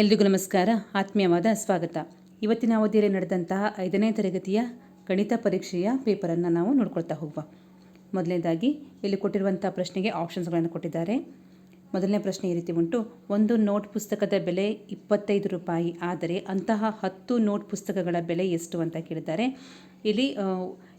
ಎಲ್ರಿಗೂ ನಮಸ್ಕಾರ. ಆತ್ಮೀಯವಾದ ಸ್ವಾಗತ. ಇವತ್ತಿನ ಅವಧಿಯಲ್ಲಿ ನಡೆದಂತಹ ಐದನೇ ತರಗತಿಯ ಗಣಿತ ಪರೀಕ್ಷೆಯ ಪೇಪರನ್ನು ನಾವು ನೋಡ್ಕೊಳ್ತಾ ಹೋಗುವ. ಮೊದಲನೇದಾಗಿ, ಇಲ್ಲಿ ಕೊಟ್ಟಿರುವಂಥ ಪ್ರಶ್ನೆಗೆ ಆಪ್ಷನ್ಸ್ಗಳನ್ನು ಕೊಟ್ಟಿದ್ದಾರೆ. ಮೊದಲನೇ ಪ್ರಶ್ನೆ ಈ ರೀತಿ ಉಂಟು. ಒಂದು ನೋಟ್ ಪುಸ್ತಕದ ಬೆಲೆ ಇಪ್ಪತ್ತೈದು ರೂಪಾಯಿ, ಆದರೆ ಅಂತಹ ಹತ್ತು ನೋಟ್ ಪುಸ್ತಕಗಳ ಬೆಲೆ ಎಷ್ಟು ಅಂತ ಕೇಳಿದ್ದಾರೆ. ಇಲ್ಲಿ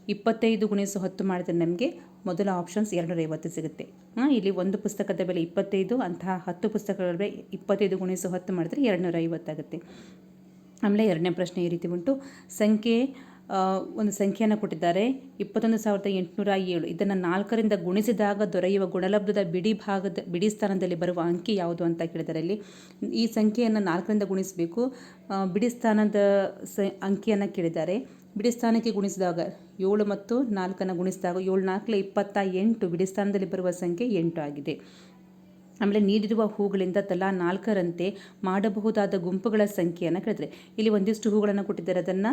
ಇಪ್ಪತ್ತೈದು ಗುಣಿಸು ಹತ್ತು ಮಾಡಿದರೆ ನಮಗೆ ಮೊದಲ ಆಪ್ಷನ್ಸ್ ಎರಡುನೂರ ಐವತ್ತು ಸಿಗುತ್ತೆ. ಹಾಂ, ಇಲ್ಲಿ ಒಂದು ಪುಸ್ತಕದ ಬೆಲೆ ಇಪ್ಪತ್ತೈದು, ಅಂತಹ ಹತ್ತು ಪುಸ್ತಕಗಳ ಬೆಲೆ ಇಪ್ಪತ್ತೈದು ಗುಣಿಸು ಹತ್ತು ಮಾಡಿದ್ರೆ ಎರಡುನೂರ ಐವತ್ತಾಗುತ್ತೆ ಆಮೇಲೆ ಎರಡನೇ ಪ್ರಶ್ನೆ ಈ ರೀತಿ ಉಂಟು. ಸಂಖ್ಯೆ ಒಂದು ಸಂಖ್ಯೆಯನ್ನು ಕೊಟ್ಟಿದ್ದಾರೆ. ಇಪ್ಪತ್ತೊಂದು ಸಾವಿರದ ಎಂಟುನೂರ ಏಳು. ಇದನ್ನು ನಾಲ್ಕರಿಂದ ಗುಣಿಸಿದಾಗ ದೊರೆಯುವ ಗುಣಲಬ್ಧದ ಬಿಡಿ ಭಾಗದ, ಬಿಡಿ ಸ್ಥಾನದಲ್ಲಿ ಬರುವ ಅಂಕಿ ಯಾವುದು ಅಂತ ಕೇಳಿದ್ದಾರೆ ಇಲ್ಲಿ. ಈ ಸಂಖ್ಯೆಯನ್ನು ನಾಲ್ಕರಿಂದ ಗುಣಿಸಬೇಕು. ಬಿಡಿ ಸ್ಥಾನದ ಸ, ಅಂಕಿಯನ್ನು ಕೇಳಿದ್ದಾರೆ. ಬಿಡಿ ಸ್ಥಾನಕ್ಕೆ ಗುಣಿಸಿದಾಗ ಏಳು ಮತ್ತು ನಾಲ್ಕನ್ನು ಗುಣಿಸಿದಾಗ ಏಳು, ನಾಲ್ಕಲ ಇಪ್ಪತ್ತ ಎಂಟು, ಬಿಡಿ ಸ್ಥಾನದಲ್ಲಿ ಬರುವ ಸಂಖ್ಯೆ ಎಂಟು ಆಗಿದೆ. ಆಮೇಲೆ ನೀಡಿರುವ ಹೂಗಳಿಂದ ತಲಾ ನಾಲ್ಕರಂತೆ ಮಾಡಬಹುದಾದ ಗುಂಪುಗಳ ಸಂಖ್ಯೆಯನ್ನು ಕೇಳಿದರೆ ಇಲ್ಲಿ ಒಂದಿಷ್ಟು ಹೂಗಳನ್ನು ಕೊಟ್ಟಿದ್ದಾರೆ. ಅದನ್ನು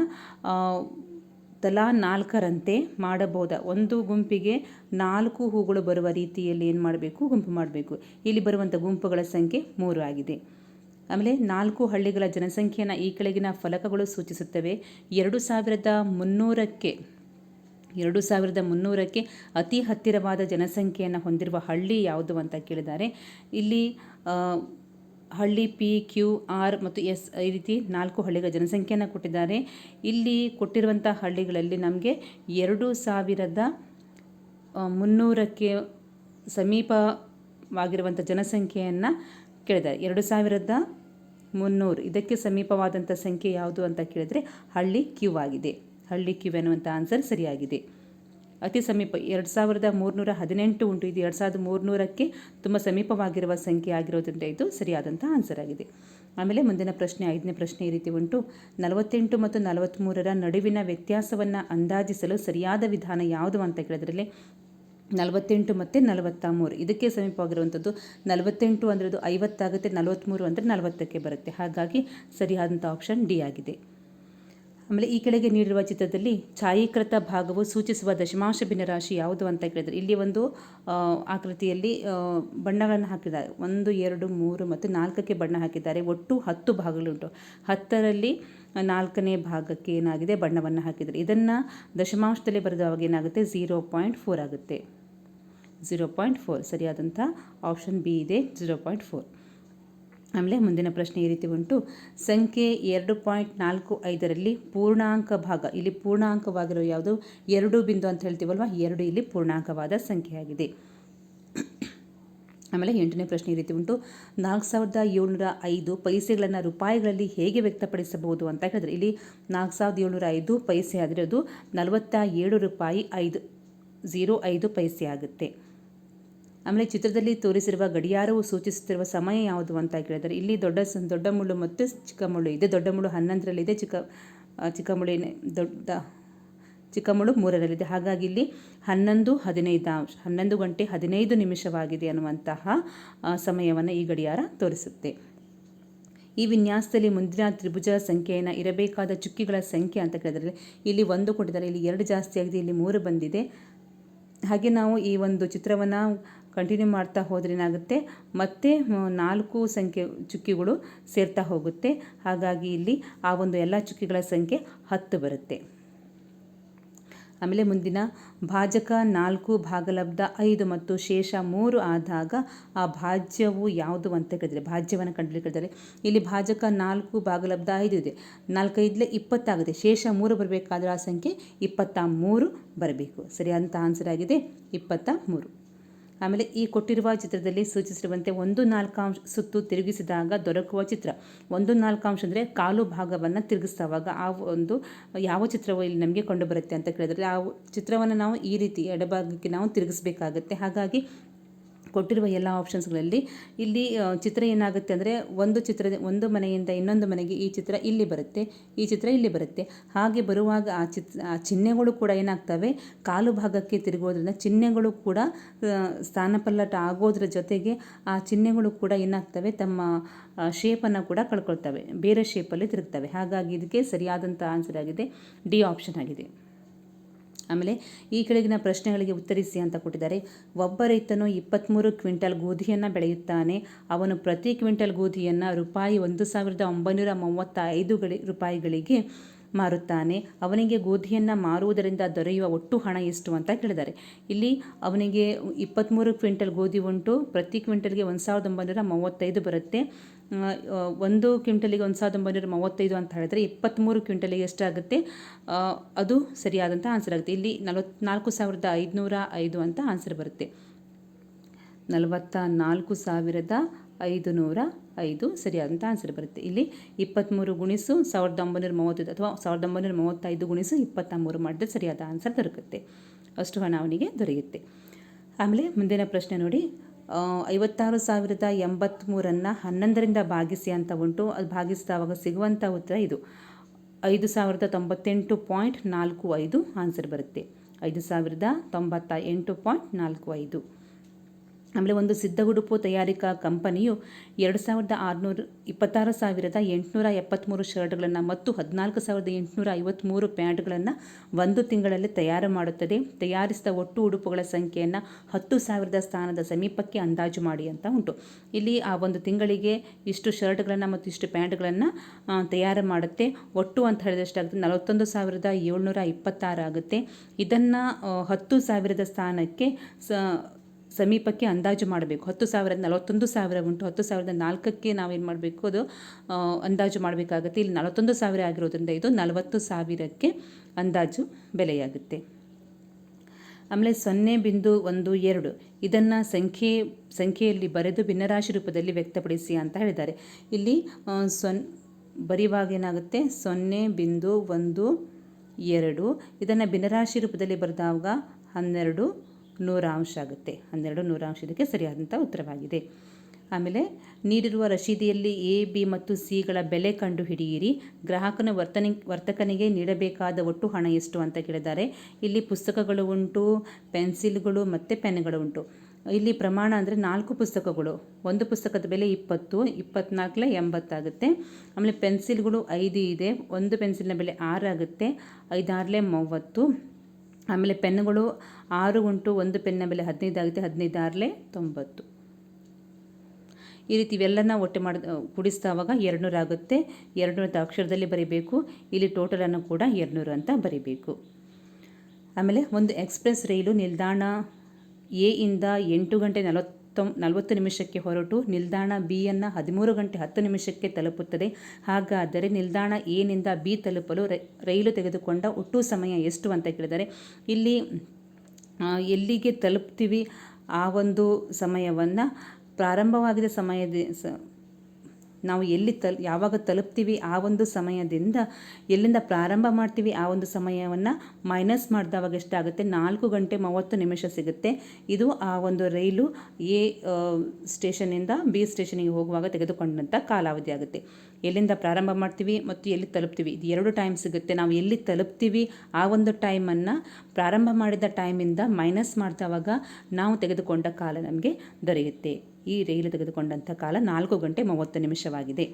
ತಲಾ ನಾಲ್ಕರಂತೆ ಮಾಡಬಹುದ ಒಂದು ಗುಂಪಿಗೆ ನಾಲ್ಕು ಹೂಗಳು ಬರುವ ರೀತಿಯಲ್ಲಿ ಏನು ಮಾಡಬೇಕು? ಗುಂಪು ಮಾಡಬೇಕು. ಇಲ್ಲಿ ಬರುವಂಥ ಗುಂಪುಗಳ ಸಂಖ್ಯೆ ಮೂರು ಆಗಿದೆ. ಆಮೇಲೆ ನಾಲ್ಕು ಹಳ್ಳಿಗಳ ಜನಸಂಖ್ಯೆಯನ್ನು ಈ ಕೆಳಗಿನ ಫಲಕಗಳು ಸೂಚಿಸುತ್ತವೆ. ಎರಡು ಸಾವಿರದ ಮುನ್ನೂರಕ್ಕೆ, ಎರಡು ಸಾವಿರದ ಮುನ್ನೂರಕ್ಕೆ ಅತಿ ಹತ್ತಿರವಾದ ಜನಸಂಖ್ಯೆಯನ್ನು ಹೊಂದಿರುವ ಹಳ್ಳಿ ಯಾವುದು ಅಂತ ಕೇಳಿದ್ದಾರೆ. ಇಲ್ಲಿ ಹಳ್ಳಿ ಪಿ ಕ್ಯೂ ಆರ್ ಮತ್ತು ಎಸ್ ಈ ರೀತಿ ನಾಲ್ಕು ಹಳ್ಳಿಗಳ ಜನಸಂಖ್ಯೆಯನ್ನು ಕೊಟ್ಟಿದ್ದಾರೆ. ಇಲ್ಲಿ ಕೊಟ್ಟಿರುವಂಥ ಹಳ್ಳಿಗಳಲ್ಲಿ ನಮಗೆ ಎರಡು ಸಾವಿರದ ಮುನ್ನೂರಕ್ಕೆ ಸಮೀಪವಾಗಿರುವಂಥ ಜನಸಂಖ್ಯೆಯನ್ನು ಕೇಳಿದ್ದಾರೆ. ಎರಡು ಸಾವಿರದ ಮುನ್ನೂರು, ಇದಕ್ಕೆ ಸಮೀಪವಾದಂಥ ಸಂಖ್ಯೆ ಯಾವುದು ಅಂತ ಕೇಳಿದರೆ ಹಳ್ಳಿ ಕ್ಯೂ ಆಗಿದೆ. ಹಳ್ಳಿ ಕ್ಯೂ ಎನ್ನುವಂಥ ಆನ್ಸರ್ ಸರಿಯಾಗಿದೆ. ಅತಿ ಸಮೀಪ ಎರಡು ಸಾವಿರದ ಮೂರುನೂರ ಹದಿನೆಂಟು ಉಂಟು. ಇದು ಎರಡು ಸಾವಿರದ ಮೂರುನೂರಕ್ಕೆ ತುಂಬ ಸಮೀಪವಾಗಿರುವ ಸಂಖ್ಯೆ ಆಗಿರೋದ್ರಿಂದ ಇದು ಸರಿಯಾದಂಥ ಆನ್ಸರ್ ಆಗಿದೆ. ಆಮೇಲೆ ಮುಂದಿನ ಪ್ರಶ್ನೆ, ಐದನೇ ಪ್ರಶ್ನೆ ಈ ರೀತಿ ಉಂಟು. ನಲವತ್ತೆಂಟು ಮತ್ತು ನಲವತ್ತ್ಮೂರರ ನಡುವಿನ ವ್ಯತ್ಯಾಸವನ್ನು ಅಂದಾಜಿಸಲು ಸರಿಯಾದ ವಿಧಾನ ಯಾವುದು ಅಂತ ಕೇಳಿದ್ರಲ್ಲಿ? ನಲವತ್ತೆಂಟು ಮತ್ತು ನಲವತ್ತ ಮೂರು ಇದಕ್ಕೆ ಸಮೀಪವಾಗಿರುವಂಥದ್ದು ನಲವತ್ತೆಂಟು ಅಂದರೆ ಅದು ಐವತ್ತಾಗುತ್ತೆ ನಲವತ್ತ್ಮೂರು ಅಂದರೆ ನಲವತ್ತಕ್ಕೆ ಬರುತ್ತೆ. ಹಾಗಾಗಿ ಸರಿಯಾದಂಥ ಆಪ್ಷನ್ ಡಿ ಆಗಿದೆ. ಆಮೇಲೆ ಈ ಕೆಳಗೆ ನೀಡಿರುವ ಚಿತ್ರದಲ್ಲಿ ಛಾಯೀಕೃತ ಭಾಗವು ಸೂಚಿಸುವ ದಶಮಾಂಶ ಭಿನ್ನರಾಶಿ ಯಾವುದು ಅಂತ ಕೇಳಿದರೆ ಇಲ್ಲಿ ಒಂದು ಆಕೃತಿಯಲ್ಲಿ ಬಣ್ಣಗಳನ್ನು ಹಾಕಿದ್ದಾರೆ. ಒಂದು, ಎರಡು, ಮೂರು ಮತ್ತು ನಾಲ್ಕಕ್ಕೆ ಬಣ್ಣ ಹಾಕಿದ್ದಾರೆ. ಒಟ್ಟು ಹತ್ತು ಭಾಗಗಳುಂಟು. ಹತ್ತರಲ್ಲಿ ನಾಲ್ಕನೇ ಭಾಗಕ್ಕೆ ಏನಾಗಿದೆ? ಬಣ್ಣವನ್ನು ಹಾಕಿದ್ದಾರೆ. ಇದನ್ನು ದಶಮಾಂಶದಲ್ಲಿ ಬರೆದವಾಗ ಏನಾಗುತ್ತೆ? ಝೀರೋ ಪಾಯಿಂಟ್ ಫೋರ್ ಆಗುತ್ತೆ. Zero point four. ಸರಿಯಾದಂಥ ಆಪ್ಷನ್ ಬಿ ಇದೆ. Zero point four. ಆಮೇಲೆ ಮುಂದಿನ ಪ್ರಶ್ನೆ ಈ ರೀತಿ ಉಂಟು ಸಂಖ್ಯೆ ಎರಡು ಪಾಯಿಂಟ್ ನಾಲ್ಕು ಐದರಲ್ಲಿ ಪೂರ್ಣಾಂಕ ಭಾಗ, ಇಲ್ಲಿ ಪೂರ್ಣಾಂಕವಾಗಿರೋ ಯಾವುದು? ಎರಡು ಬಿಂದು ಅಂತ ಹೇಳ್ತೀವಲ್ವ? ಎರಡು ಇಲ್ಲಿ ಪೂರ್ಣಾಂಕವಾದ ಸಂಖ್ಯೆಯಾಗಿದೆ. ಆಮೇಲೆ ಎಂಟನೇ ಪ್ರಶ್ನೆ ಈ ರೀತಿ ಉಂಟು ನಾಲ್ಕು ಸಾವಿರದ ಏಳ್ನೂರ ಐದು ಪೈಸೆಗಳನ್ನು ರೂಪಾಯಿಗಳಲ್ಲಿ ಹೇಗೆ ವ್ಯಕ್ತಪಡಿಸಬಹುದು ಅಂತ ಹೇಳಿದ್ರೆ, ಇಲ್ಲಿ ನಾಲ್ಕು ಸಾವಿರದ ಏಳ್ನೂರ ಐದು ಪೈಸೆ ಆದರೆ ಅದು ನಲವತ್ತ ಏಳು ರೂಪಾಯಿ ಐದು ಝೀರೋ ಐದು ಪೈಸೆ ಆಗುತ್ತೆ. ಆಮೇಲೆ ಚಿತ್ರದಲ್ಲಿ ತೋರಿಸಿರುವ ಗಡಿಯಾರವು ಸೂಚಿಸುತ್ತಿರುವ ಸಮಯ ಯಾವುದು ಅಂತ ಕೇಳಿದರೆ, ಇಲ್ಲಿ ದೊಡ್ಡ ದೊಡ್ಡ ಮುಳ್ಳು ಮತ್ತು ಚಿಕ್ಕ ಮುಳ್ಳು ಇದೆ. ದೊಡ್ಡ ಮುಳ್ಳು ಹನ್ನೊಂದರಲ್ಲಿದೆ ಚಿಕ್ಕ ಚಿಕ್ಕ ಮುಳ್ಳಿನ ದೊಡ್ಡ, ಚಿಕ್ಕ ಮುಳ್ಳು ಮೂರರಲ್ಲಿದೆ ಹಾಗಾಗಿ ಇಲ್ಲಿ ಹನ್ನೊಂದು ಹದಿನೈದು, ಹನ್ನೊಂದು ಗಂಟೆ ಹದಿನೈದು ನಿಮಿಷವಾಗಿದೆ ಅನ್ನುವಂತಹ ಸಮಯವನ್ನು ಈ ಗಡಿಯಾರ ತೋರಿಸುತ್ತೆ. ಈ ವಿನ್ಯಾಸದಲ್ಲಿ ಮುಂದಿನ ತ್ರಿಭುಜ ಸಂಖ್ಯೆಯನ್ನು ಇರಬೇಕಾದ ಚುಕ್ಕಿಗಳ ಸಂಖ್ಯೆ ಅಂತ ಕೇಳಿದರೆ, ಇಲ್ಲಿ ಒಂದು ಕೊಟ್ಟಿದ್ದಾರೆ, ಇಲ್ಲಿ ಎರಡು ಜಾಸ್ತಿ ಆಗಿದೆ, ಇಲ್ಲಿ ಮೂರು ಬಂದಿದೆ. ಹಾಗೆ ನಾವು ಈ ಒಂದು ಚಿತ್ರವನ್ನು ಕಂಟಿನ್ಯೂ ಮಾಡ್ತಾ ಹೋದ್ರೇನಾಗುತ್ತೆ ಮತ್ತೆ ನಾಲ್ಕು ಸಂಖ್ಯೆ ಚುಕ್ಕಿಗಳು ಸೇರ್ತಾ ಹೋಗುತ್ತೆ. ಹಾಗಾಗಿ ಇಲ್ಲಿ ಆ ಒಂದು ಎಲ್ಲ ಚುಕ್ಕಿಗಳ ಸಂಖ್ಯೆ ಹತ್ತು ಬರುತ್ತೆ. ಆಮೇಲೆ ಮುಂದಿನ, ಭಾಜಕ ನಾಲ್ಕು, ಭಾಗಲಬ್ಧ ಐದು ಮತ್ತು ಶೇಷ ಮೂರು ಆದಾಗ ಆ ಭಾಜ್ಯವು ಯಾವುದು ಅಂತ ಕೇಳಿದರೆ, ಭಾಜ್ಯವನ್ನು ಕಂಡುಹಿಡಿದರೆ ಇಲ್ಲಿ ಭಾಜಕ ನಾಲ್ಕು, ಭಾಗಲಬ್ಧ ಐದು ಇದೆ. ನಾಲ್ಕೈದಲೇ ಇಪ್ಪತ್ತಾಗುತ್ತೆ. ಶೇಷ ಮೂರು ಬರಬೇಕಾದ್ರೆ ಆ ಸಂಖ್ಯೆ ಇಪ್ಪತ್ತ ಮೂರು ಬರಬೇಕು. ಸರಿಯಾದಂಥ ಆನ್ಸರ್ ಆಗಿದೆ. ಇಪ್ಪತ್ತ ಮೂರು. ಆಮೇಲೆ ಈ ಕೊಟ್ಟಿರುವ ಚಿತ್ರದಲ್ಲಿ ಸೂಚಿಸಿರುವಂತೆ ಒಂದು ನಾಲ್ಕಾಂಶ ಸುತ್ತು ತಿರುಗಿಸಿದಾಗ ದೊರಕುವ ಚಿತ್ರ. ಒಂದು ನಾಲ್ಕಾಂಶ ಅಂದರೆ ಕಾಲು ಭಾಗವನ್ನು ತಿರುಗಿಸಿದಾಗ ಆ ಒಂದು ಯಾವ ಚಿತ್ರವು ಇಲ್ಲಿ ನಮಗೆ ಕಂಡುಬರುತ್ತೆ ಅಂತ ಕೇಳಿದ್ರೆ ಆ ಚಿತ್ರವನ್ನು ನಾವು ಈ ರೀತಿ ಎಡಭಾಗಕ್ಕೆ ನಾವು ತಿರುಗಿಸಬೇಕಾಗತ್ತೆ. ಹಾಗಾಗಿ ಕೊಟ್ಟಿರುವ ಎಲ್ಲ ಆಪ್ಷನ್ಸ್ಗಳಲ್ಲಿ ಇಲ್ಲಿ ಚಿತ್ರ ಏನಾಗುತ್ತೆ ಅಂದರೆ ಒಂದು ಚಿತ್ರ ಒಂದು ಮನೆಯಿಂದ ಇನ್ನೊಂದು ಮನೆಗೆ ಈ ಚಿತ್ರ ಇಲ್ಲಿ ಬರುತ್ತೆ, ಈ ಚಿತ್ರ ಇಲ್ಲಿ ಬರುತ್ತೆ. ಹಾಗೆ ಬರುವಾಗ ಆ ಚಿತ್ರ ಆ ಚಿಹ್ನೆಗಳು ಕೂಡ ಏನಾಗ್ತವೆ? ಕಾಲು ಭಾಗಕ್ಕೆ ತಿರುಗೋದ್ರಿಂದ ಚಿಹ್ನೆಗಳು ಕೂಡ ಸ್ಥಾನಪಲ್ಲಟ ಆಗೋದ್ರ ಜೊತೆಗೆ ಆ ಚಿಹ್ನೆಗಳು ಕೂಡ ಏನಾಗ್ತವೆ? ತಮ್ಮ ಶೇಪನ್ನು ಕೂಡ ಕಳ್ಕೊಳ್ತವೆ, ಬೇರೆ ಶೇಪಲ್ಲಿ ತಿರುಗ್ತವೆ. ಹಾಗಾಗಿ ಇದಕ್ಕೆ ಸರಿಯಾದಂಥ ಆನ್ಸರ್ ಆಗಿದೆ ಡಿ ಆಪ್ಷನ್ ಆಗಿದೆ. ಆಮೇಲೆ ಈ ಕೆಳಗಿನ ಪ್ರಶ್ನೆಗಳಿಗೆ ಉತ್ತರಿಸಿ ಅಂತ ಕೊಟ್ಟಿದ್ದಾರೆ. ಒಬ್ಬ ರೈತನು ಇಪ್ಪತ್ತ್ಮೂರು ಕ್ವಿಂಟಲ್ ಗೋಧಿಯನ್ನು ಬೆಳೆಯುತ್ತಾನೆ. ಅವನು ಪ್ರತಿ ಕ್ವಿಂಟಲ್ ಗೋಧಿಯನ್ನು ರೂಪಾಯಿ ಒಂದು ಸಾವಿರದ ಒಂಬೈನೂರ ಮೂವತ್ತೈದು ಗಳಿ, ರೂಪಾಯಿಗಳಿಗೆ ಮಾರುತ್ತಾನೆ. ಅವನಿಗೆ ಗೋಧಿಯನ್ನು ಮಾರುವುದರಿಂದ ದೊರೆಯುವ ಒಟ್ಟು ಹಣ ಎಷ್ಟು ಅಂತ ಕೇಳಿದ್ದಾರೆ. ಇಲ್ಲಿ ಅವನಿಗೆ ಇಪ್ಪತ್ತ್ಮೂರು ಕ್ವಿಂಟಲ್ ಗೋಧಿ ಉಂಟು. ಪ್ರತಿ ಕ್ವಿಂಟಲ್ಗೆ ಒಂದು ಸಾವಿರದ ಒಂಬೈನೂರ ಮೂವತ್ತೈದು ಬರುತ್ತೆ. ಒಂದು ಕ್ವಿಂಟಲಿಗೆ ಒಂದು ಸಾವಿರದ ಒಂಬೈನೂರ ಮೂವತ್ತೈದು ಅಂತ ಹೇಳಿದ್ರೆ ಇಪ್ಪತ್ತ್ಮೂರು ಕ್ವಿಂಟಲಿಗೆ ಎಷ್ಟಾಗುತ್ತೆ ಅದು ಸರಿಯಾದಂಥ ಆನ್ಸರ್ ಆಗುತ್ತೆ. ಇಲ್ಲಿ ನಲವತ್ನಾಲ್ಕು ಸಾವಿರದ ಐದುನೂರ ಐದು ಅಂತ ಆನ್ಸರ್ ಬರುತ್ತೆ. ನಲವತ್ತ ನಾಲ್ಕು ಸಾವಿರದ ಐದು ನೂರ ಐದು ಸರಿಯಾದಂಥ ಆನ್ಸರ್ ಬರುತ್ತೆ. ಇಲ್ಲಿ ಇಪ್ಪತ್ತ್ಮೂರು ಗುಣಿಸು ಸಾವಿರದ ಒಂಬೈನೂರ ಮೂವತ್ತೈದು ಅಥವಾ ಸಾವಿರದ ಒಂಬೈನೂರ ಮೂವತ್ತೈದು ಗುಣಿಸು ಇಪ್ಪತ್ತ ಮೂರು ಮಾಡಿದ್ರೆ ಸರಿಯಾದ ಆನ್ಸರ್ ದೊರಕುತ್ತೆ. ಅಷ್ಟು ಹಣ ಅವನಿಗೆ ದೊರೆಯುತ್ತೆ. ಆಮೇಲೆ ಮುಂದಿನ ಪ್ರಶ್ನೆ ನೋಡಿ. ಐವತ್ತಾರು ಸಾವಿರದ ಎಂಬತ್ತ್ಮೂರನ್ನು ಹನ್ನೊಂದರಿಂದ ಭಾಗಿಸಿ ಅಂತ ಉಂಟು. ಅದು ಭಾಗಿಸಿದವಾಗ ಸಿಗುವಂಥ ಉತ್ತರ ಇದು. ಐದು ಸಾವಿರದ ತೊಂಬತ್ತೆಂಟು ಪಾಯಿಂಟ್ ನಾಲ್ಕು ಐದು ಆನ್ಸರ್ ಬರುತ್ತೆ. ಐದು ಸಾವಿರದ ತೊಂಬತ್ತ ಎಂಟು ಪಾಯಿಂಟ್ ನಾಲ್ಕು ಐದು. ಆಮೇಲೆ ಒಂದು ಸಿದ್ಧಗುಡುಪು ತಯಾರಿಕಾ ಕಂಪನಿಯು ಎರಡು ಸಾವಿರದ ಆರುನೂರು ಇಪ್ಪತ್ತಾರು ಸಾವಿರದ ಎಂಟುನೂರ ಎಪ್ಪತ್ತ್ಮೂರು ಶರ್ಟ್ಗಳನ್ನು ಮತ್ತು ಹದಿನಾಲ್ಕು ಸಾವಿರದ ಎಂಟುನೂರ ಐವತ್ತ್ಮೂರು ಪ್ಯಾಂಟ್ಗಳನ್ನು ಒಂದು ತಿಂಗಳಲ್ಲಿ ತಯಾರು ಮಾಡುತ್ತದೆ. ತಯಾರಿಸಿದ ಒಟ್ಟು ಉಡುಪುಗಳ ಸಂಖ್ಯೆಯನ್ನು ಹತ್ತು ಸಾವಿರದ ಸ್ಥಾನದ ಸಮೀಪಕ್ಕೆ ಅಂದಾಜು ಮಾಡಿ ಅಂತ ಉಂಟು. ಇಲ್ಲಿ ಆ ಒಂದು ತಿಂಗಳಿಗೆ ಇಷ್ಟು ಶರ್ಟ್ಗಳನ್ನು ಮತ್ತು ಇಷ್ಟು ಪ್ಯಾಂಟ್ಗಳನ್ನು ತಯಾರು ಮಾಡುತ್ತೆ. ಒಟ್ಟು ಅಂತ ಹೇಳಿದ್ರೆ ನಲವತ್ತೊಂದು ಸಾವಿರದ ಏಳ್ನೂರ ಇಪ್ಪತ್ತಾರು ಆಗುತ್ತೆ. ಇದನ್ನು ಹತ್ತು ಸಾವಿರದ ಸ್ಥಾನಕ್ಕೆ ಸ ಸಮೀಪಕ್ಕೆ ಅಂದಾಜು ಮಾಡಬೇಕು. ಹತ್ತು ಸಾವಿರದ ನಲವತ್ತೊಂದು ಸಾವಿರ ಉಂಟು. ಹತ್ತು ಸಾವಿರದ ನಾಲ್ಕಕ್ಕೆ ನಾವೇನು ಮಾಡಬೇಕು ಅದು? ಅಂದಾಜು ಮಾಡಬೇಕಾಗುತ್ತೆ. ಇಲ್ಲಿ ನಲವತ್ತೊಂದು ಸಾವಿರ ಆಗಿರೋದ್ರಿಂದ ಇದು ನಲವತ್ತು ಸಾವಿರಕ್ಕೆ ಅಂದಾಜು ಬೆಲೆಯಾಗುತ್ತೆ. ಆಮೇಲೆ ಸೊನ್ನೆ ಬಿಂದು ಒಂದು ಎರಡು. ಇದನ್ನು ಸಂಖ್ಯೆ, ಸಂಖ್ಯೆಯಲ್ಲಿ ಬರೆದು ಭಿನ್ನರಾಶಿ ರೂಪದಲ್ಲಿ ವ್ಯಕ್ತಪಡಿಸಿ ಅಂತ ಹೇಳಿದ್ದಾರೆ. ಇಲ್ಲಿ ಸೊನ್, ಬರೆಯುವಾಗ ಏನಾಗುತ್ತೆ? ಸೊನ್ನೆ ಬಿಂದು ಒಂದು ಎರಡು. ಇದನ್ನು ಭಿನ್ನರಾಶಿ ರೂಪದಲ್ಲಿ ಬರೆದಾಗ ಹನ್ನೆರಡು ನೂರಾಂಶ ಆಗುತ್ತೆ. ಹನ್ನೆರಡು ನೂರಾಂಶ ಇದಕ್ಕೆ ಸರಿಯಾದಂಥ ಉತ್ತರವಾಗಿದೆ. ಆಮೇಲೆ, ನೀಡಿರುವ ರಶೀದಿಯಲ್ಲಿ ಎ, ಬಿ ಮತ್ತು ಸಿಗಳ ಬೆಲೆ ಕಂಡು ಹಿಡಿಯಿರಿ ಗ್ರಾಹಕನ ವರ್ತನೆ, ವರ್ತಕನಿಗೆ ನೀಡಬೇಕಾದ ಒಟ್ಟು ಹಣ ಎಷ್ಟು ಅಂತ ಕೇಳಿದ್ದಾರೆ. ಇಲ್ಲಿ ಪುಸ್ತಕಗಳು ಉಂಟು, ಪೆನ್ಸಿಲ್ಗಳು ಮತ್ತು ಪೆನ್ಗಳು ಉಂಟು. ಇಲ್ಲಿ ಪ್ರಮಾಣ ಅಂದರೆ ನಾಲ್ಕು ಪುಸ್ತಕಗಳು. ಒಂದು ಪುಸ್ತಕದ ಬೆಲೆ ಇಪ್ಪತ್ತು ಇಪ್ಪತ್ನಾಲ್ಕಲೆ ಎಂಬತ್ತಾಗುತ್ತೆ ಆಮೇಲೆ ಪೆನ್ಸಿಲ್ಗಳು ಐದು ಇದೆ. ಒಂದು ಪೆನ್ಸಿಲ್ನ ಬೆಲೆ ಆರು ಆಗುತ್ತೆ. ಐದಾರಲೆ ಮೂವತ್ತು. ಆಮೇಲೆ ಪೆನ್ನುಗಳು ಆರು ಉಂಟು ಒಂದು ಪೆನ್ನ ಬೆಲೆ ಹದಿನೈದು ಆಗುತ್ತೆ, ಹದಿನೈದು ಆರಲೆ ತೊಂಬತ್ತು. ಈ ರೀತಿ ಇವೆಲ್ಲನ ಒಟ್ಟು ಮಾಡಿ ಕೂಡಿಸ್ತಾವಾಗ ಎರಡುನೂರು ಆಗುತ್ತೆ. ಎರಡುನೂರ ಅಕ್ಷರದಲ್ಲಿ ಬರೀಬೇಕು. ಇಲ್ಲಿ ಟೋಟಲನ್ನು ಕೂಡ ಎರಡುನೂರು ಅಂತ ಬರೀಬೇಕು. ಆಮೇಲೆ ಒಂದು ಎಕ್ಸ್ಪ್ರೆಸ್ ರೈಲು ನಿಲ್ದಾಣ ಎ ಇಂದ ಎಂಟು ಗಂಟೆ ನಲವತ್ತೊಂ ನಲವತ್ತು ನಿಮಿಷಕ್ಕೆ ಹೊರಟು ನಿಲ್ದಾಣ ಬಿಯನ್ನು ಹದಿಮೂರು ಗಂಟೆ ಹತ್ತು ನಿಮಿಷಕ್ಕೆ ತಲುಪುತ್ತದೆ. ಹಾಗಾದರೆ ನಿಲ್ದಾಣ ಎನಿಂದ ಬಿ ತಲುಪಲು ರೈಲು ತೆಗೆದುಕೊಂಡ ಒಟ್ಟು ಸಮಯ ಎಷ್ಟು ಅಂತ ಕೇಳಿದರೆ, ಇಲ್ಲಿ ಎಲ್ಲಿಗೆ ತಲುಪ್ತೀವಿ ಆ ಒಂದು ಸಮಯವನ್ನು ಪ್ರಾರಂಭವಾಗಿದ ಸಮಯದ ನಾವು ಎಲ್ಲಿ ತಲ್, ಯಾವಾಗ ತಲುಪ್ತೀವಿ ಆ ಒಂದು ಸಮಯದಿಂದ ಎಲ್ಲಿಂದ ಪ್ರಾರಂಭ ಮಾಡ್ತೀವಿ ಆ ಒಂದು ಸಮಯವನ್ನು ಮೈನಸ್ ಮಾಡಿದವಾಗ ಎಷ್ಟಾಗುತ್ತೆ? ನಾಲ್ಕು ಗಂಟೆ ಮೂವತ್ತು ನಿಮಿಷ ಸಿಗುತ್ತೆ. ಇದು ಆ ಒಂದು ರೈಲು ಎ ಸ್ಟೇಷನಿಂದ ಬಿ ಸ್ಟೇಷನಿಗೆ ಹೋಗುವಾಗ ತೆಗೆದುಕೊಂಡಂಥ ಕಾಲಾವಧಿ ಆಗುತ್ತೆ. ಎಲ್ಲಿಂದ ಪ್ರಾರಂಭ ಮಾಡ್ತೀವಿ ಮತ್ತು ಎಲ್ಲಿ ತಲುಪ್ತೀವಿ? ಇದು ಎರಡು ಟೈಮ್ ಸಿಗುತ್ತೆ. ನಾವು ಎಲ್ಲಿ ತಲುಪ್ತೀವಿ ಆ ಒಂದು ಟೈಮನ್ನು ಪ್ರಾರಂಭ ಮಾಡಿದ ಟೈಮಿಂದ ಮೈನಸ್ ಮಾಡಿದವಾಗ ನಾವು ತೆಗೆದುಕೊಂಡ ಕಾಲ ನಮಗೆ ದೊರೆಯುತ್ತೆ. ಈ ರೈಲು ತೆಗೆದುಕೊಂಡಂಥ ಕಾಲ ನಾಲ್ಕು ಗಂಟೆ ಮೂವತ್ತು ನಿಮಿಷವಾಗಿದೆ.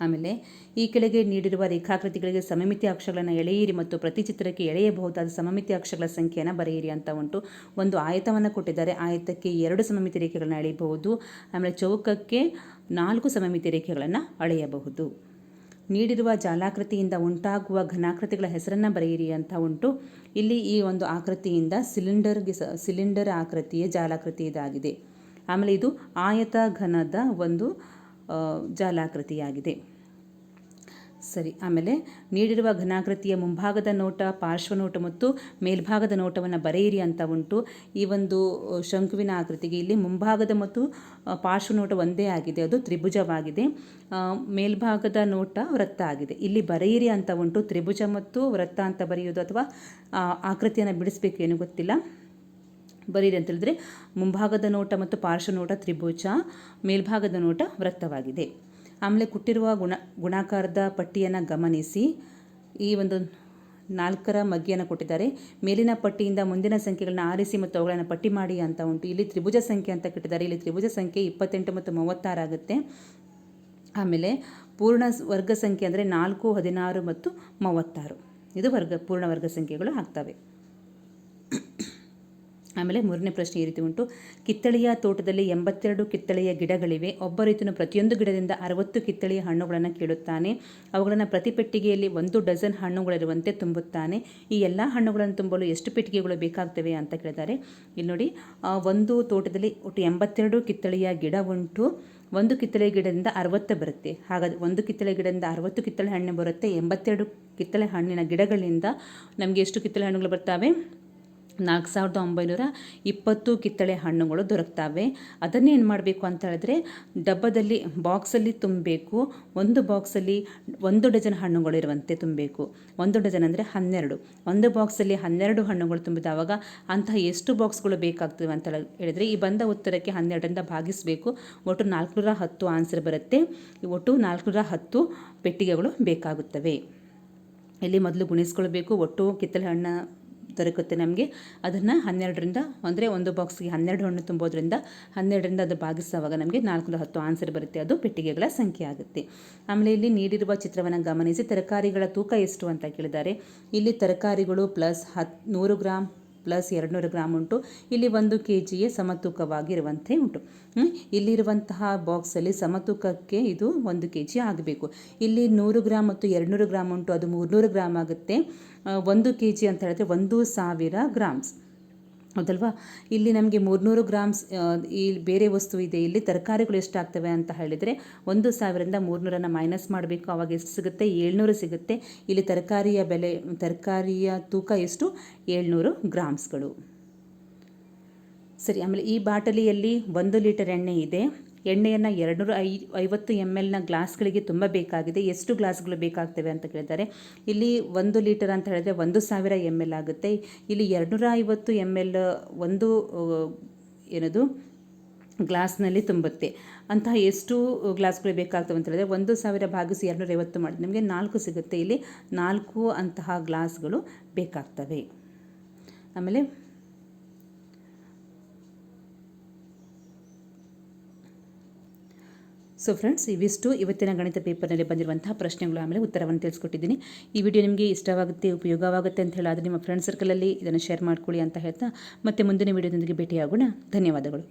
ಆಮೇಲೆ ಈ ಕೆಳಗೆ ನೀಡಿರುವ ರೇಖಾಕೃತಿಗಳಿಗೆ ಸಮಮಿತಿ ಅಕ್ಷರಗಳನ್ನು ಎಳೆಯಿರಿ ಮತ್ತು ಪ್ರತಿ ಚಿತ್ರಕ್ಕೆ ಎಳೆಯಬಹುದಾದ ಸಮಮಿತಿ ಅಕ್ಷರಗಳ ಸಂಖ್ಯೆಯನ್ನು ಬರೆಯಿರಿ ಅಂತ ಉಂಟು. ಒಂದು ಆಯತವನ್ನು ಕೊಟ್ಟಿದ್ದಾರೆ. ಆಯತಕ್ಕೆ ಎರಡು ಸಮಮಿತಿ ರೇಖೆಗಳನ್ನು ಎಳೆಯಬಹುದು. ಆಮೇಲೆ ಚೌಕಕ್ಕೆ ನಾಲ್ಕು ಸಮಮಿತಿ ರೇಖೆಗಳನ್ನು ಅಳೆಯಬಹುದು. ನೀಡಿರುವ ಜಾಲಾಕೃತಿಯಿಂದ ಉಂಟಾಗುವ ಘನಾಕೃತಿಗಳ ಹೆಸರನ್ನು ಬರೆಯಿರಿ ಅಂತ ಉಂಟು. ಇಲ್ಲಿ ಈ ಒಂದು ಆಕೃತಿಯಿಂದ ಸಿಲಿಂಡರ್ಗೆ ಸಿಲಿಂಡರ್ ಆಕೃತಿಯ ಜಾಲಾಕೃತಿ ಇದಾಗಿದೆ. ಆಮೇಲೆ ಇದು ಆಯತ ಘನದ ಒಂದು ಜಾಲಾಕೃತಿಯಾಗಿದೆ. ಸರಿ, ಆಮೇಲೆ ನೀಡಿರುವ ಘನಾಕೃತಿಯ ಮುಂಭಾಗದ ನೋಟ ಪಾರ್ಶ್ವನೋಟ ಮತ್ತು ಮೇಲ್ಭಾಗದ ನೋಟವನ್ನು ಬರೆಯಿರಿ ಅಂತ ಉಂಟು. ಈ ಒಂದು ಶಂಕುವಿನ ಆಕೃತಿಗೆ ಇಲ್ಲಿ ಮುಂಭಾಗದ ಮತ್ತು ಪಾರ್ಶ್ವನೋಟ ಒಂದೇ ಆಗಿದೆ. ಅದು ತ್ರಿಭುಜವಾಗಿದೆ. ಮೇಲ್ಭಾಗದ ನೋಟ ವೃತ್ತ ಆಗಿದೆ. ಇಲ್ಲಿ ಬರೆಯಿರಿ ಅಂತ ಉಂಟು. ತ್ರಿಭುಜ ಮತ್ತು ವೃತ್ತ ಅಂತ ಬರೆಯೋದು ಅಥವಾ ಆಕೃತಿಯನ್ನು ಏನು ಗೊತ್ತಿಲ್ಲ. ಬರೀರಿ ಅಂತ ಹೇಳಿದ್ರೆ, ಮುಂಭಾಗದ ನೋಟ ಮತ್ತು ಪಾರ್ಶ್ವ ನೋಟ ತ್ರಿಭುಜ, ಮೇಲ್ಭಾಗದ ನೋಟ ವೃತ್ತವಾಗಿದೆ. ಆಮೇಲೆ ಕೊಟ್ಟಿರುವ ಗುಣ, ಗುಣಾಕಾರದ ಪಟ್ಟಿಯನ್ನು ಗಮನಿಸಿ. ಈ ಒಂದು ನಾಲ್ಕರ ಮಗ್ಗಿಯನ್ನು ಕೊಟ್ಟಿದ್ದಾರೆ. ಮೇಲಿನ ಪಟ್ಟಿಯಿಂದ ಮುಂದಿನ ಸಂಖ್ಯೆಗಳನ್ನ ಆರಿಸಿ ಮತ್ತು ಅವುಗಳನ್ನು ಪಟ್ಟಿ ಮಾಡಿ ಅಂತ ಉಂಟು. ಇಲ್ಲಿ ತ್ರಿಭುಜ ಸಂಖ್ಯೆ ಅಂತ ಕೊಟ್ಟಿದ್ದಾರೆ. ಇಲ್ಲಿ ತ್ರಿಭುಜ ಸಂಖ್ಯೆ ಇಪ್ಪತ್ತೆಂಟು ಮತ್ತು ಮೂವತ್ತಾರು ಆಗುತ್ತೆ. ಆಮೇಲೆ ಪೂರ್ಣ ವರ್ಗ ಸಂಖ್ಯೆ ಅಂದರೆ ನಾಲ್ಕು, ಹದಿನಾರು ಮತ್ತು ಮೂವತ್ತಾರು. ಇದು ವರ್ಗ, ಪೂರ್ಣ ವರ್ಗ ಸಂಖ್ಯೆಗಳು ಆಗ್ತವೆ. ಆಮೇಲೆ ಮೂರನೇ ಪ್ರಶ್ನೆ ಈ ರೀತಿ ಉಂಟು. ಕಿತ್ತಳೆಯ ತೋಟದಲ್ಲಿ ಎಂಬತ್ತೆರಡು ಕಿತ್ತಳೆಯ ಗಿಡಗಳಿವೆ. ಒಬ್ಬ ರೈತನು ಪ್ರತಿಯೊಂದು ಗಿಡದಿಂದ ಅರವತ್ತು ಕಿತ್ತಳೆಯ ಹಣ್ಣುಗಳನ್ನು ಕೇಳುತ್ತಾನೆ. ಅವುಗಳನ್ನು ಪ್ರತಿ ಪೆಟ್ಟಿಗೆಯಲ್ಲಿ ಒಂದು ಡಜನ್ ಹಣ್ಣುಗಳಿರುವಂತೆ ತುಂಬುತ್ತಾನೆ. ಈ ಎಲ್ಲ ಹಣ್ಣುಗಳನ್ನು ತುಂಬಲು ಎಷ್ಟು ಪೆಟ್ಟಿಗೆಗಳು ಬೇಕಾಗ್ತವೆ ಅಂತ ಕೇಳಿದ್ದಾರೆ. ಇಲ್ಲಿ ನೋಡಿ ಒಂದು ತೋಟದಲ್ಲಿ ಒಟ್ಟು ಎಂಬತ್ತೆರಡು ಕಿತ್ತಳೆಯ ಗಿಡ ಉಂಟು. ಒಂದು ಕಿತ್ತಳೆ ಗಿಡದಿಂದ ಅರವತ್ತು ಬರುತ್ತೆ. ಹಾಗಾದ್ರೆ ಒಂದು ಕಿತ್ತಳೆ ಗಿಡದಿಂದ ಅರವತ್ತು ಕಿತ್ತಳೆ ಹಣ್ಣು ಬರುತ್ತೆ. ಎಂಬತ್ತೆರಡು ಕಿತ್ತಳೆ ಹಣ್ಣಿನ ಗಿಡಗಳಿಂದ ನಮಗೆ ಎಷ್ಟು ಕಿತ್ತಳೆ ಹಣ್ಣುಗಳು ಬರ್ತವೆ? ನಾಲ್ಕು ಸಾವಿರದ ಒಂಬೈನೂರ ಇಪ್ಪತ್ತು ಕಿತ್ತಳೆ ಹಣ್ಣುಗಳು ದೊರಕ್ತವೆ. ಅದನ್ನೇನು ಮಾಡಬೇಕು ಅಂತ ಹೇಳಿದ್ರೆ, ಡಬ್ಬದಲ್ಲಿ ಬಾಕ್ಸಲ್ಲಿ ತುಂಬಬೇಕು. ಒಂದು ಬಾಕ್ಸಲ್ಲಿ ಒಂದು ಡಜನ್ ಹಣ್ಣುಗಳು ಇರುವಂತೆ ತುಂಬಬೇಕು. ಒಂದು ಡಜನ್ ಅಂದರೆ ಹನ್ನೆರಡು. ಒಂದು ಬಾಕ್ಸಲ್ಲಿ ಹನ್ನೆರಡು ಹಣ್ಣುಗಳು ತುಂಬಿದವಾಗ ಅಂತಹ ಎಷ್ಟು ಬಾಕ್ಸ್ಗಳು ಬೇಕಾಗ್ತವೆ ಅಂತ ಹೇಳಿದರೆ, ಈ ಬಂದ ಉತ್ತರಕ್ಕೆ ಹನ್ನೆರಡರಿಂದ ಭಾಗಿಸಬೇಕು. ಒಟ್ಟು ನಾಲ್ಕುನೂರ ಹತ್ತು ಆನ್ಸರ್ ಬರುತ್ತೆ. ಒಟ್ಟು ನಾಲ್ಕುನೂರ ಹತ್ತು ಪೆಟ್ಟಿಗೆಗಳು ಬೇಕಾಗುತ್ತವೆ. ಇಲ್ಲಿ ಮೊದಲು ಗುಣಿಸ್ಕೊಳ್ಬೇಕು. ಒಟ್ಟು ಕಿತ್ತಳೆ ಹಣ್ಣು ದೊರಕುತ್ತೆ ನಮಗೆ. ಅದನ್ನು ಹನ್ನೆರಡರಿಂದ ಅಂದರೆ ಒಂದು ಬಾಕ್ಸ್ಗೆ ಹನ್ನೆರಡು ಹಣ್ಣು ತುಂಬೋದ್ರಿಂದ ಹನ್ನೆರಡರಿಂದ ಅದು ಭಾಗಿಸುವಾಗ ನಮಗೆ ನಾಲ್ಕು ಹತ್ತು ಆನ್ಸರ್ ಬರುತ್ತೆ. ಅದು ಪೆಟ್ಟಿಗೆಗಳ ಸಂಖ್ಯೆ ಆಗುತ್ತೆ. ಆಮೇಲೆ ಇಲ್ಲಿ ನೀಡಿರುವ ಚಿತ್ರವನ್ನು ಗಮನಿಸಿ. ತರಕಾರಿಗಳ ತೂಕ ಎಷ್ಟು ಅಂತ ಕೇಳಿದ್ದಾರೆ. ಇಲ್ಲಿ ತರಕಾರಿಗಳು ಪ್ಲಸ್ ಹತ್ತು ನೂರು ಗ್ರಾಮ್ ಪ್ಲಸ್ ಎರಡುನೂರು ಗ್ರಾಮ್ ಉಂಟು. ಇಲ್ಲಿ ಒಂದು ಕೆ ಜಿಗೆ ಸಮತೂಕವಾಗಿರುವಂತೆ ಉಂಟು? ಇಲ್ಲಿರುವಂತಹ ಬಾಕ್ಸಲ್ಲಿ ಸಮತೂಕಕ್ಕೆ ಇದು ಒಂದು ಕೆ ಜಿ ಆಗಬೇಕು. ಇಲ್ಲಿ ನೂರು ಗ್ರಾಮ್ ಮತ್ತು ಎರಡುನೂರು ಗ್ರಾಮ್ ಉಂಟು. ಅದು ಮೂರುನೂರು ಗ್ರಾಮ್ ಆಗುತ್ತೆ. ಒಂದು ಕೆ ಜಿ ಅಂತ ಹೇಳಿದ್ರೆ ಒಂದು ಸಾವಿರ ಗ್ರಾಮ್ಸ್. ಹೌದಲ್ವಾ? ಇಲ್ಲಿ ನಮಗೆ ಮೂರುನೂರು ಗ್ರಾಮ್ಸ್ ಈ ಬೇರೆ ವಸ್ತು ಇದೆ. ಇಲ್ಲಿ ತರಕಾರಿಗಳು ಎಷ್ಟಾಗ್ತವೆ ಅಂತ ಹೇಳಿದರೆ ಒಂದು ಸಾವಿರದಿಂದ ಮೂರುನೂರನ್ನು ಮೈನಸ್ ಮಾಡಬೇಕು. ಆವಾಗ ಎಷ್ಟು ಸಿಗುತ್ತೆ? ಏಳ್ನೂರು ಸಿಗುತ್ತೆ. ಇಲ್ಲಿ ತರಕಾರಿಯ ಬೆಲೆ, ತರಕಾರಿಯ ತೂಕ ಎಷ್ಟು? ಏಳ್ನೂರು ಗ್ರಾಮ್ಸ್ಗಳು. ಸರಿ, ಆಮೇಲೆ ಈ ಬಾಟಲಿಯಲ್ಲಿ ಒಂದು ಲೀಟರ್ ಎಣ್ಣೆ ಇದೆ. ಎಣ್ಣೆಯನ್ನು ಎರಡುನೂರ ಐ, ಐವತ್ತು ಎಂ ಎಲ್ನ ಗ್ಲಾಸ್ಗಳಿಗೆ ತುಂಬ ಬೇಕಾಗಿದೆ ಎಷ್ಟು ಗ್ಲಾಸ್ಗಳು ಬೇಕಾಗ್ತವೆ ಅಂತ ಕೇಳಿದ್ದಾರೆ ಇಲ್ಲಿ ಒಂದು ಲೀಟರ್ ಅಂತ ಹೇಳಿದ್ರೆ ಒಂದು ಸಾವಿರ ಎಂ ಎಲ್ ಆಗುತ್ತೆ. ಇಲ್ಲಿ ಎರಡುನೂರ ಐವತ್ತು ಎಂ ಎಲ್ ಒಂದು ಏನದು, ಗ್ಲಾಸ್ನಲ್ಲಿ ತುಂಬುತ್ತೆ. ಅಂತಹ ಎಷ್ಟು ಗ್ಲಾಸ್ಗಳು ಬೇಕಾಗ್ತವೆ ಅಂತ ಹೇಳಿದ್ರೆ ಒಂದು ಸಾವಿರ ಭಾಗಿಸಿ ಎರಡುನೂರ ಐವತ್ತು ಮಾಡಿ ನಿಮಗೆ ನಾಲ್ಕು ಸಿಗುತ್ತೆ. ಇಲ್ಲಿ ನಾಲ್ಕು ಅಂತಹ ಗ್ಲಾಸ್ಗಳು ಬೇಕಾಗ್ತವೆ. ಆಮೇಲೆ ಸೊ ಫ್ರೆಂಡ್ಸ್ ಇವಿಷ್ಟು ಇವತ್ತಿನ ಗಣಿತ ಪೇಪರ್ನಲ್ಲಿ ಬಂದಿರುವಂತಹ ಪ್ರಶ್ನೆಗಳು, ಆಮೇಲೆ ಉತ್ತರವನ್ನು ತಿಳಿಸ್ಕೊಟ್ಟಿದ್ದೀನಿ. ಈ ವಿಡಿಯೋ ನಿಮಗೆ ಇಷ್ಟವಾಗುತ್ತೆ, ಉಪಯೋಗವಾಗುತ್ತೆ ಅಂತ ಹೇಳಾದರೆ ನಿಮ್ಮ ಫ್ರೆಂಡ್ ಸರ್ಕಲಲ್ಲಿ ಇದನ್ನು ಶೇರ್ ಮಾಡ್ಕೊಳ್ಳಿ ಅಂತ ಹೇಳ್ತಾ ಮತ್ತೆ ಮುಂದಿನ ವಿಡಿಯೋದೊಂದಿಗೆ ಭೇಟಿಯಾಗೋಣ. ಧನ್ಯವಾದಗಳು.